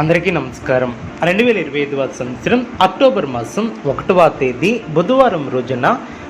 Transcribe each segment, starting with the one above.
అందరికీ నమస్కారం. రెండు వేల ఇరవై ఐదవ సంవత్సరం అక్టోబర్ మాసం ఒకటవ తేదీ బుధవారం రోజున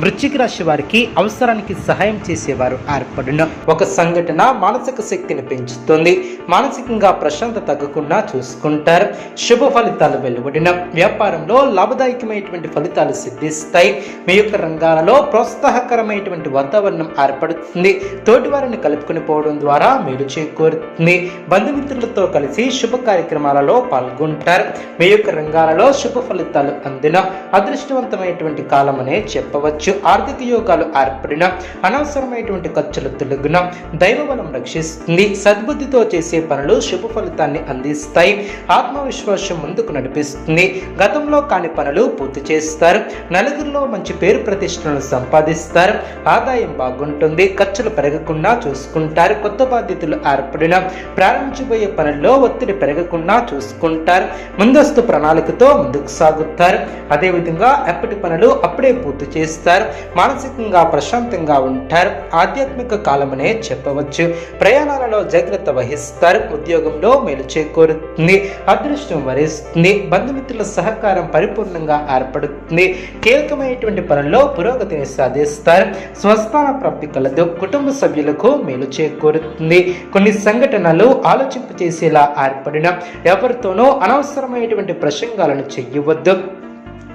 వృశ్చిక రాశి వారికి అవసరానికి సహాయం చేసేవారు ఏర్పడిన. ఒక సంఘటన మానసిక శక్తిని పెంచుతుంది. మానసికంగా ప్రశాంతత తగ్గకుండా చూసుకుంటారు. శుభ ఫలితాలు వెలువడిన. వ్యాపారంలో లాభదాయకమైనటువంటి ఫలితాలు సిద్ధిస్తాయి. మీ యొక్క రంగాలలో ప్రోత్సాహకరమైనటువంటి వాతావరణం ఏర్పడుతుంది. తోటి వారిని కలుపుకొని పోవడం ద్వారా మేలు చేకూరుతుంది. బంధుమిత్రులతో కలిసి శుభ కార్యక్రమాలలో పాల్గొంటారు. మీ యొక్క రంగాలలో శుభ ఫలితాలు అందిన. అదృష్టవంతమైనటువంటి కాలం అనే చెప్పవచ్చు ఆర్థిక యోగాలు ఏర్పడిన అనవసరమైనటువంటి ఖర్చులు తొలగిన దైవబలం రక్షిస్తుంది. సద్బుద్ధితో చేసే పనులు శుభ ఫలితాన్ని అందిస్తాయి. ఆత్మవిశ్వాసం ముందుకు నడిపిస్తుంది. గతంలో కాని పనులు పూర్తి చేస్తారు. నలుగురిలో మంచి పేరు ప్రతిష్టలను సంపాదిస్తారు. ఆదాయం బాగుంటుంది. ఖర్చులు పెరగకుండా చూసుకుంటారు. కొత్త బాధ్యతలు ఏర్పడిన ప్రారంభించబోయే పనుల్లో ఒత్తిడి పెరగకుండా చూసుకుంటారు. ముందస్తు ప్రణాళికతో ముందుకు సాగుతారు. అదేవిధంగా ఎప్పటి పనులు అప్పుడే పూర్తి చేస్తారు. మానసికంగా ప్రశాంతంగా ఉంటారు. ఆధ్యాత్మిక కాలమనే చెప్పవచ్చు. ప్రయాణాలలో జాగ్రత్త వహిస్తారు. ఉద్యోగంలో మేలు చేకూరుతుంది. అదృష్టం వరిస్తుంది. బంధుమిత్రుల సహకారం పరిపూర్ణంగా ఏర్పడుతుంది. కీలకమైనటువంటి పనుల్లో పురోగతిని సాధిస్తారు. స్వస్థాన ప్రాప్తి కలదు. కుటుంబ సభ్యులకు మేలు చేకూరుతుంది. కొన్ని సంఘటనలు ఆలోచింప చేసేలా ఏర్పడిన ఎవరితోనో అనవసరమైనటువంటి ప్రసంగాలను చెయ్యవద్దు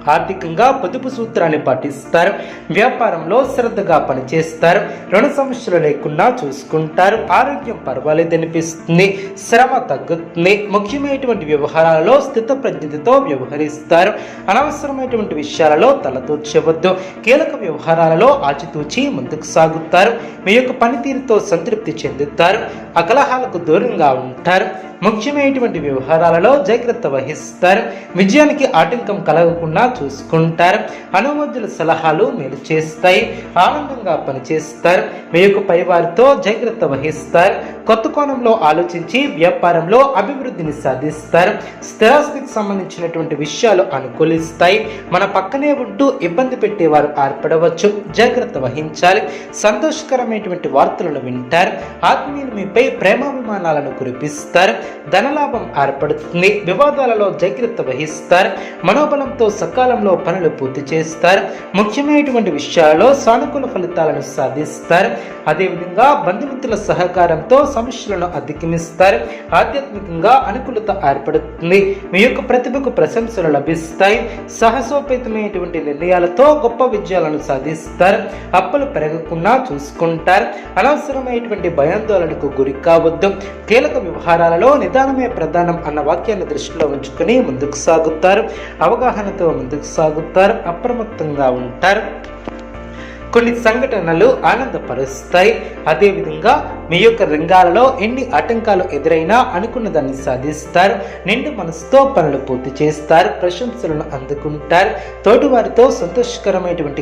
ఆర్థికంగా పొదుపు సూత్రాన్ని పాటిస్తారు వ్యాపారంలో శ్రద్ధగా పనిచేస్తారు రుణ సమస్యలు లేకుండా చూసుకుంటారు ఆరోగ్యం పర్వాలేదనిపిస్తుంది శ్రమ తగ్గుతుంది ముఖ్యమైనటువంటి వ్యవహారాలలో స్థితప్రజ్ఞతతో వ్యవహరిస్తారు అనవసరమైనటువంటి విషయాలలో తలతూర్చవద్దు కీలక వ్యవహారాలలో ఆచితూచి ముందుకు సాగుతారు మీ యొక్క పనితీరుతో సంతృప్తి చెందుతారు అకలహాలకు దూరంగా ఉంటారు ముఖ్యమైనటువంటి వ్యవహారాలలో జాగ్రత్త వహిస్తారు. విజయానికి ఆటంకం కలగకుండా చూసుకుంటారు. అనుమతుల సలహాలు మేలు చేస్తాయి. ఆనందంగా పనిచేస్తారు. మీ యొక్క పైవారితో జాగ్రత్త వహిస్తారు. కొత్త కోణంలో ఆలోచించి వ్యాపారంలో అభివృద్ధిని సాధిస్తారు. స్థిరాస్తికి సంబంధించినటువంటి విషయాలు అనుకూలిస్తాయి. మన పక్కనే ఉంటూ ఇబ్బంది పెట్టేవారు ఏర్పడవచ్చు. జాగ్రత్త వహించాలి. సంతోషకరమైనటువంటి వార్తలను వింటారు. ఆత్మీయులు మీపై ప్రేమాభిమానాలను కురిపిస్తారు. ధనలాభం ఏర్పడుతుంది. వివాదాలలో జాగ్రత్త వహిస్తారు. మనోబలంతో సకాలంలో పనులు పూర్తి చేస్తారు. ముఖ్యమైనటువంటి విషయాలలో సానుకూల ఫలితాలను సాధిస్తారు. అదేవిధంగా బంధుమిత్రుల సహకారంతో సమస్యలను అధిగమిస్తారు. ఆధ్యాత్మికంగా అనుకూలత ఏర్పడుతుంది. మీ యొక్క ప్రతిభకు ప్రశంసలు లభిస్తాయి. సాహసోపేతమైనటువంటి నిర్ణయాలతో గొప్ప విజయాలను సాధిస్తారు. అప్పులు పెరగకుండా చూసుకుంటారు. అనవసరమైనటువంటి భయాందోళనకు గురి కావద్దు. కీలక వ్యవహారాలలో నిదానమే ప్రధానం అన్న వాక్యాన్ని దృష్టిలో ఉంచుకుని ముందుకు సాగుతారు. అవగాహనతో ముందుకు సాగుతారు. అప్రమత్తంగా ఉంటారు. కొన్ని సంఘటనలు ఆనందపరుస్తాయి. అదేవిధంగా మీ యొక్క రంగాలలో ఎన్ని ఆటంకాలు ఎదురైనా అనుకున్న దాన్ని సాధిస్తారు. నిండు మనసుతో పనులు పూర్తి చేస్తారు. ప్రశంసలను అందుకుంటారు. తోటివారితో సంతోషకరమైనటువంటి